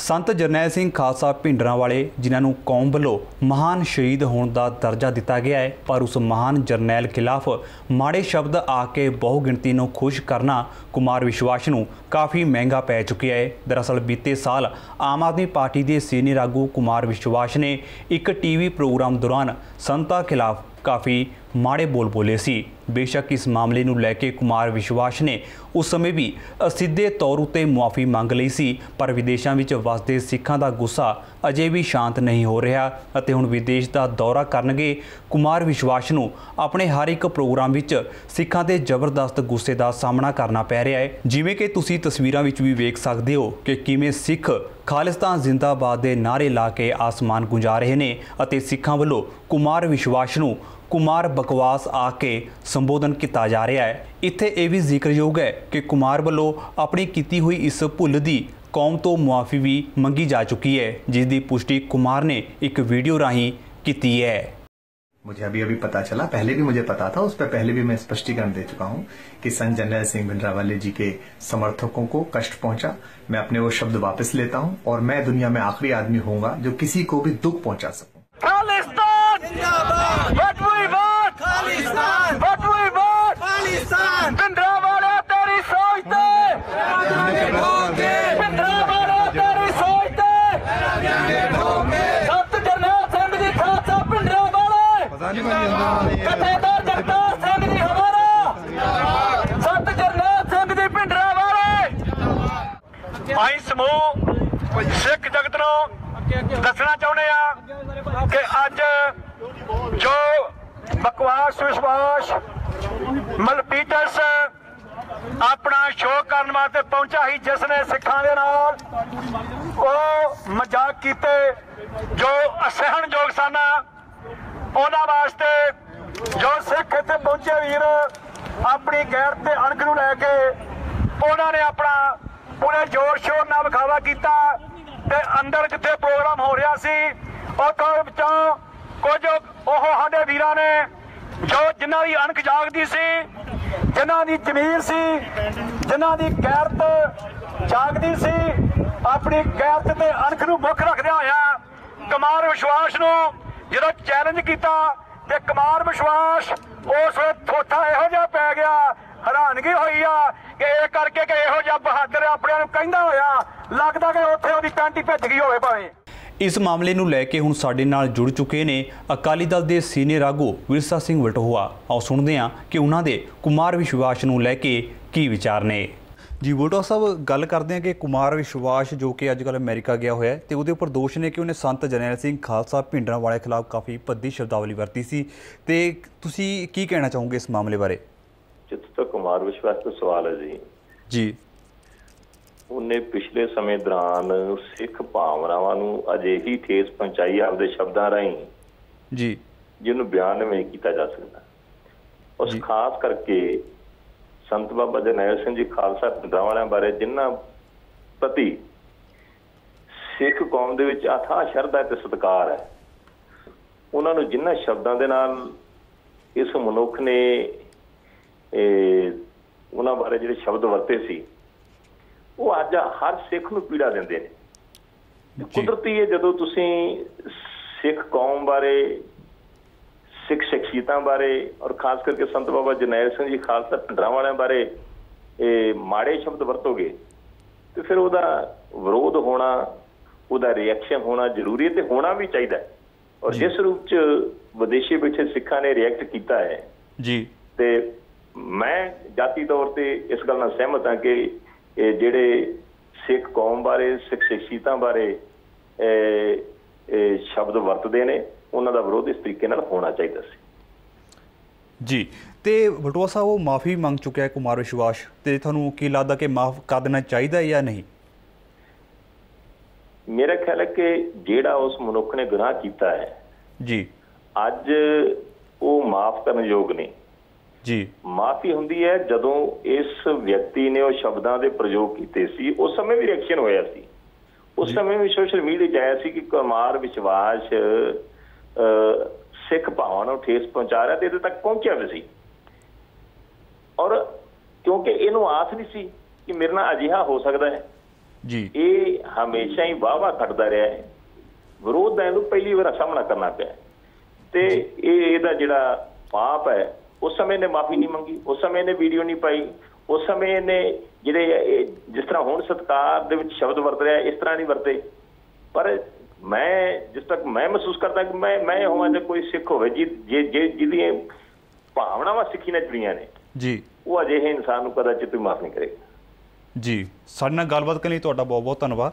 ਸੰਤ ਜਰਨੈਲ ਸਿੰਘ ਖਾਲਸਾ ਭਿੰਡਰਾਂ ਵਾਲੇ, ਜਿਨ੍ਹਾਂ ਨੂੰ ਕੌਮ ਵੱਲੋਂ ਮਹਾਨ ਸ਼ਹੀਦ ਹੋਣ ਦਾ ਦਰਜਾ ਦਿੱਤਾ ਗਿਆ ਹੈ, ਪਰ ਉਸ ਮਹਾਨ ਜਰਨੈਲ ਖਿਲਾਫ ਮਾੜੇ ਸ਼ਬਦ ਆ ਕੇ ਬਹੁ ਗਿਣਤੀ ਨੂੰ ਖੁਸ਼ ਕਰਨਾ ਕੁਮਾਰ ਵਿਸ਼ਵਾਸ ਨੂੰ ਕਾਫੀ ਮਹਿੰਗਾ ਪੈ ਚੁੱਕਿਆ ਹੈ। ਦਰਅਸਲ ਬੀਤੇ ਸਾਲ ਆਮ ਆਦਮੀ ਪਾਰਟੀ ਦੇ ਸੀਨੀਅਰ ਆਗੂ ਕੁਮਾਰ ਵਿਸ਼ਵਾਸ ਨੇ ਇੱਕ ਟੀਵੀ ਪ੍ਰੋਗਰਾਮ ਦੌਰਾਨ ਸੰਤਾ ਖਿਲਾਫ ਕਾਫੀ ਮਾੜੇ ਬੋਲ ਬੋਲੇ ਸੀ। ਬੇਸ਼ੱਕ ਇਸ ਮਾਮਲੇ ਨੂੰ ਲੈ ਕੇ ਕੁਮਾਰ ਵਿਸ਼ਵਾਸ ਨੇ ਉਸ ਸਮੇਂ ਵੀ ਅਸਿੱਧੇ ਤੌਰ ਉਤੇ ਮੁਆਫੀ ਮੰਗ ਲਈ ਸੀ, ਪਰ ਵਿਦੇਸ਼ਾਂ ਵਿੱਚ ਵਸਦੇ ਸਿੱਖਾਂ ਦਾ ਗੁੱਸਾ ਅਜੇ ਵੀ ਸ਼ਾਂਤ ਨਹੀਂ ਹੋ ਰਿਹਾ ਅਤੇ ਹੁਣ ਵਿਦੇਸ਼ ਦਾ ਦੌਰਾ ਕਰਨਗੇ, ਕੁਮਾਰ ਵਿਸ਼ਵਾਸ ਨੂੰ ਆਪਣੇ ਹਰ ਇੱਕ ਪ੍ਰੋਗਰਾਮ ਵਿੱਚ ਸਿੱਖਾਂ ਦੇ ਜ਼ਬਰਦਸਤ ਗੁੱਸੇ ਦਾ ਸਾਹਮਣਾ ਕਰਨਾ ਪੈ ਰਿਹਾ ਹੈ। ਜਿਵੇਂ ਕਿ ਤੁਸੀਂ ਤਸਵੀਰਾਂ ਵਿੱਚ ਵੀ ਵੇਖ ਸਕਦੇ ਹੋ ਕਿ ਕਿਵੇਂ ਸਿੱਖ ਖਾਲਿਸਤਾਨ ਜ਼ਿੰਦਾਬਾਦ ਦੇ ਨਾਰੇ ਲਾ ਕੇ ਆਸਮਾਨ ਗੁੰਜਾ ਰਹੇ ਨੇ ਅਤੇ ਸਿੱਖਾਂ ਵੱਲੋਂ ਕੁਮਾਰ ਵਿਸ਼ਵਾਸ ਨੂੰ ਕੁਮਾਰ ਬਕਵਾਸ ਆ ਕੇ ਸੰਬੋਧਨ ਕੀਤਾ ਜਾ ਰਿਹਾ ਹੈ ਇੱਥੇ ਇਹ ਵੀ ਜ਼ਿਕਰਯੋਗ ਹੈ ਕਿ ਕੁਮਾਰ ਵੱਲੋਂ ਆਪਣੀ ਕੀਤੀ ਹੋਈ ਇਸ ਭੁੱਲ ਦੀ ਕੌਮ ਤੋਂ ਮੁਆਫੀ ਵੀ ਮੰਗੀ ਜਾ ਚੁੱਕੀ ਹੈ ਜਿਸ ਦੀ ਪੁਸ਼ਟੀ ਕੁਮਾਰ ਨੇ ਇੱਕ ਵੀਡੀਓ ਰਾਹੀਂ ਕੀਤੀ ਹੈ मुझे अभी अभी पता चला पहले भी मुझे पता था उस पर पहले भी मैं स्पष्टीकरण दे चुका हूं कि संत जनरल सिंह भिंडरावाले जी के समर्थकों को कष्ट पहुंचा मैं अपने वो शब्द वापस लेता हूं और मैं दुनिया में आखिरी आदमी होऊंगा जो किसी को भी दुख पहुंचा सकूं ਵਾਲੇ ਸਮੂਹ ਸਿੱਖ ਜਗਤ ਨੂੰ ਦੱਸਣਾ ਚਾਹੁੰਦੇ ਆ ਕਿ ਅੱਜ ਜੋ ਬਕਵਾਸ ਵਿਸ਼ਵਾਸ ਮਲਪੀਟਸ ਆਪਣਾ ਸ਼ੋਅ ਕਰਨ ਵਾਸਤੇ ਪਹੁੰਚਾ ਸੀ, ਜਿਸ ਨੇ ਸਿੱਖਾਂ ਦੇ ਨਾਲ ਉਹ ਮਜ਼ਾਕ ਕੀਤੇ, ਜੋ ਅਸਹਿਣਯੋਗ ਸਨ। ਉਹਨਾਂ ਵਾਸਤੇ ਜੋ ਸਿੱਖ ਇੱਥੇ ਪਹੁੰਚੇ ਵੀਰ, ਆਪਣੀ ਗੈਰ ਤੇ ਅਣਖ ਨੂੰ ਲੈ ਕੇ ਉਹਨਾਂ ਨੇ ਆਪਣਾ ਜ਼ੋਰ ਸ਼ੋਰ ਨਾਲ ਵਿਖਾਵਾ ਕੀਤਾ ਤੇ ਅੰਦਰ ਜਿੱਥੇ ਪ੍ਰੋਗਰਾਮ ਹੋ ਰਿਹਾ ਸੀ। ਉਹ ਵਿੱਚੋਂ ਕੁਝ ਉਹ ਸਾਡੇ ਵੀਰਾਂ ਨੇ ਜੋ ਜਿਨ੍ਹਾਂ ਦੀ ਅਣਖ ਜਾਗਦੀ ਸੀ, ਜਿਨ੍ਹਾਂ ਦੀ ਜ਼ਮੀਰ ਸੀ, ਜਿਨ੍ਹਾਂ ਦੀ ਗੈਰਤ ਜਾਗਦੀ ਸੀ, ਆਪਣੀ ਗੈਰਤ ਤੇ ਅਣਖ ਨੂੰ ਮੁੱਖ ਰੱਖਦਿਆਂ ਹੋਇਆ ਕੁਮਾਰ ਵਿਸ਼ਵਾਸ ਨੂੰ ਜਦੋਂ ਚੈਲੰਜ ਕੀਤਾ ਤੇ ਕੁਮਾਰ ਵਿਸ਼ਵਾਸ ਉਸ ਵੇਲੇ ਥੋਥਾ ਇਹੋ ਜਿਹਾ ਪੈ ਗਿਆ ਹੈਰਾਨਗੀ ਹੋਈ ਆ ਕਿ ਇਹ ਕਰਕੇ ਕਿ ਇਹੋ ਜਿਹਾ ਬਹਾਦਰ ਆਪਣਿਆਂ ਨੂੰ ਕਹਿੰਦਾ ਹੋਇਆ ਲੱਗਦਾ ਕਿ ਉੱਥੇ ਉਹਦੀ ਪੈਂਟ ਹੀ ਭੱਜ ਗਈ ਹੋਵੇ ਭਾਵੇਂ। ਇਸ ਮਾਮਲੇ ਨੂੰ ਲੈ ਕੇ ਹੁਣ ਸਾਡੇ ਨਾਲ ਜੁੜ ਚੁੱਕੇ ਨੇ ਅਕਾਲੀ ਦਲ ਦੇ ਸੀਨੀਅਰ ਆਗੂ ਵਿਰਸਾ ਸਿੰਘ ਵਟੋਆ। ਆਓ ਸੁਣਦੇ ਹਾਂ ਕਿ ਉਹਨਾਂ ਦੇ ਕੁਮਾਰ ਵਿਸ਼ਵਾਸ ਨੂੰ ਲੈ ਕੇ ਕੀ ਵਿਚਾਰ ਨੇ। ਜੀ ਵੋਟੋ ਸਾਹਿਬ ਗੱਲ ਕਰਦੇ ਹਾਂ ਕਿ ਕੁਮਾਰ ਵਿਸ਼ਵਾਸ ਜੋ ਕਿ ਅੱਜ ਕੱਲ੍ਹ ਅਮਰੀਕਾ ਗਿਆ ਹੋਇਆ ਹੈ ਤੇ ਉਹਦੇ ਉੱਪਰ ਦੋਸ਼ ਨੇ ਕਿ ਉਹਨੇ ਸੰਤ ਜਰਨੈਲ ਸਿੰਘ ਖਾਲਸਾ ਭਿੰਡਰਾਂ ਵਾਲੇ ਖਿਲਾਫ ਕਾਫੀ ਭੱਦੀ ਸ਼ਬਦਾਵਲੀ ਵਰਤੀ ਸੀ। ਤੇ ਤੁਸੀਂ ਕੀ ਕਹਿਣਾ ਚਾਹੋਗੇ ਇਸ ਮਾਮਲੇ ਬਾਰੇ? ਤੱਕ ਕੁਮਾਰ ਵਿਸ਼ਵਾਸ ਦਾ ਸਵਾਲ ਹੈ ਜੀ। ਜੀ। ਉਹਨੇ ਪਿਛਲੇ ਸਮੇਂ ਦੌਰਾਨ ਸਿੱਖ ਭਾਵਨਾਵਾਂ ਨੂੰ ਅਜਿਹੀ ਠੇਸ ਪਹੁੰਚਾਈ ਆਪਦੇ ਸ਼ਬਦਾਂ ਰਾਹੀਂ ਜੀ। ਜਿਹਨੂੰ ਬਿਆਨ ਨਹੀਂ ਕੀਤਾ ਜਾ ਸਕਦਾ। ਉਸ। ਖਾਸ ਕਰਕੇ ਸੰਤ ਬਾਬਾ ਜਰਨੈਲ ਸਿੰਘ ਜੀ ਖਾਲਸਾ ਪਿੰਡਾਂ ਵਾਲਿਆਂ ਬਾਰੇ ਜਿਨ੍ਹਾਂ ਪ੍ਰਤੀ ਸਿੱਖ ਕੌਮ ਦੇ ਵਿੱਚ ਅਥਾਹ ਸ਼ਰਧਾ ਤੇ ਸਤਿਕਾਰ ਹੈ ਉਹਨਾਂ ਨੂੰ ਜਿਨ੍ਹਾਂ ਸ਼ਬਦਾਂ ਦੇ ਨਾਲ ਇਸ ਮਨੁੱਖ ਨੇ ਉਹਨਾਂ ਬਾਰੇ ਜਿਹੜੇ ਸ਼ਬਦ ਵਰਤੇ ਸੀ ਉਹ ਅੱਜ ਹਰ ਸਿੱਖ ਨੂੰ ਪੀੜਾ ਦਿੰਦੇ ਨੇ। ਕੁਦਰਤੀ ਹੈ ਜਦੋਂ ਤੁਸੀਂ ਸਿੱਖ ਕੌਮ ਬਾਰੇ ਸਿੱਖ ਸ਼ਖਸੀਅਤਾਂ ਬਾਰੇ ਔਰ ਖਾਸ ਕਰਕੇ ਸੰਤ ਬਾਬਾ ਜਰਨੈਲ ਸਿੰਘ ਜੀ ਖਾਲਸਾ ਭਿੰਡਰਾਂ ਵਾਲਿਆਂ ਬਾਰੇ ਇਹ ਮਾੜੇ ਸ਼ਬਦ ਵਰਤੋਗੇ ਤੇ ਫਿਰ ਉਹਦਾ ਵਿਰੋਧ ਹੋਣਾ ਉਹਦਾ ਰਿਐਕਸ਼ਨ ਹੋਣਾ ਜ਼ਰੂਰੀ ਹੈ ਤੇ ਹੋਣਾ ਵੀ ਚਾਹੀਦਾ। ਔਰ ਜਿਸ ਰੂਪ ਚ ਵਿਦੇਸ਼ੀ ਬੈਠੇ ਸਿੱਖਾਂ ਨੇ ਰਿਐਕਟ ਕੀਤਾ ਹੈ ਜੀ। ਤੇ ਮੈਂ ਜਾਤੀ ਤੌਰ ਤੇ ਇਸ ਗੱਲ ਨਾਲ ਸਹਿਮਤ ਹਾਂ ਕਿ ਜਿਹੜੇ ਸਿੱਖ ਕੌਮ ਬਾਰੇ ਸਿੱਖ ਸ਼ਖਸੀਅਤਾਂ ਬਾਰੇ ਸ਼ਬਦ ਵਰਤਦੇ ਨੇ ਉਹਨਾਂ ਦਾ ਵਿਰੋਧ ਇਸ ਤਰੀਕੇ ਨਾਲ ਹੋਣਾ ਚਾਹੀਦਾ ਸੀ। ਜੀ ਤੇ ਵਟੋਆ ਸਾਹਿਬ ਉਹ ਮਾਫੀ ਮੰਗ ਚੁੱਕਿਆ ਹੈ ਕੁਮਾਰ ਵਿਸ਼ਵਾਸ ਤੇ ਤੁਹਾਨੂੰ ਕੀ ਲੱਗਦਾ ਕਿ ਮਾਫ ਕਰ ਦੇਣਾ ਚਾਹੀਦਾ ਹੈ ਜਾਂ ਨਹੀਂ? ਮੇਰਾ ਖਿਆਲ ਹੈ ਕਿ ਜਿਹੜਾ ਉਸ ਮਨੁੱਖ ਨੇ ਗੁਨਾਹ ਕੀਤਾ ਹੈ ਜੀ। ਅੱਜ ਉਹ ਮਾਫ ਕਰਨ ਯੋਗ ਨਹੀਂ। ਜੀ। ਮਾਫੀ ਹੁੰਦੀ ਹੈ ਜਦੋਂ ਇਸ ਵਿਅਕਤੀ ਨੇ ਉਹ ਸ਼ਬਦਾਂ ਦੇ ਪ੍ਰਯੋਗ ਕੀਤੇ ਸੀ। ਉਸ ਸਮੇਂ ਵੀ ਰਿਐਕਸ਼ਨ ਹੋਇਆ ਸੀ। ਉਸ ਸਮੇਂ ਵੀ ਸੋਸ਼ਲ ਮੀਡੀਆ 'ਚ ਆਇਆ ਸੀ ਕਿ ਕੁਮਾਰ ਵਿਸ਼ਵਾਸ ਸਿੱਖ ਭਾਵਾਂ ਨੂੰ ਠੇਸ ਪਹੁੰਚਾ ਰਿਹਾ ਤੇ ਇਹਦੇ ਤੱਕ ਪਹੁੰਚਿਆ ਵੀ ਸੀ। ਔਰ ਕਿਉਂਕਿ ਇਹਨੂੰ ਆਸ ਨਹੀਂ ਸੀ ਕਿ ਮੇਰੇ ਨਾਲ ਅਜਿਹਾ ਹੋ ਸਕਦਾ ਹੈ। ਜੀ। ਇਹ ਹਮੇਸ਼ਾ ਹੀ ਵਾਵਾ ਖੜਦਾ ਰਿਹਾ ਹੈ। ਵਿਰੋਧ ਦਾ ਇਹਨੂੰ ਪਹਿਲੀ ਵਾਰ ਸਾਹਮਣਾ ਕਰਨਾ ਪਿਆ ਤੇ ਇਹ ਇਹਦਾ ਜਿਹੜਾ ਪਾਪ ਹੈ ਉਸ ਸਮੇਂ ਨੇ ਮਾਫੀ ਨਹੀਂ ਮੰਗੀ ਉਸ ਸਮੇਂ ਨੇ ਵੀਡੀਓ ਨਹੀਂ ਪਾਈ ਉਸ ਸਮੇਂ ਨੇ ਜਿਹੜੇ ਜਿਸ ਤਰ੍ਹਾਂ ਹੁਣ ਸਤਕਾਰ ਦੇ ਵਿੱਚ ਸ਼ਬਦ ਵਰਤ ਰਿਹਾ ਇਸ ਤਰ੍ਹਾਂ ਨਹੀਂ ਵਰਤੇ। ਪਰ ਮੈਂ ਜਿਸ ਤੱਕ ਮੈਂ ਮਹਿਸੂਸ ਕਰਦਾ ਕਿ ਮੈਂ ਮੈਂ ਹੋਵਾਂ ਜਾਂ ਕੋਈ ਸਿੱਖ ਹੋਵੇ ਜਿ ਜੇ ਜੇ ਜਿਹਦੀਆਂ ਭਾਵਨਾਵਾਂ ਸਿੱਖੀ ਨਾਲ ਜੁੜੀਆਂ ਨੇ ਜੀ। ਉਹ ਅਜਿਹੇ ਇਨਸਾਨ ਨੂੰ ਕਦਾਚਿਤ ਵੀ ਮਾਫ ਨਹੀਂ ਕਰੇਗਾ। ਜੀ ਸਾਡੇ ਨਾਲ ਗੱਲਬਾਤ ਕਰਨ ਲਈ ਤੁਹਾਡਾ ਬਹੁਤ ਬਹੁਤ ਧੰਨਵਾਦ।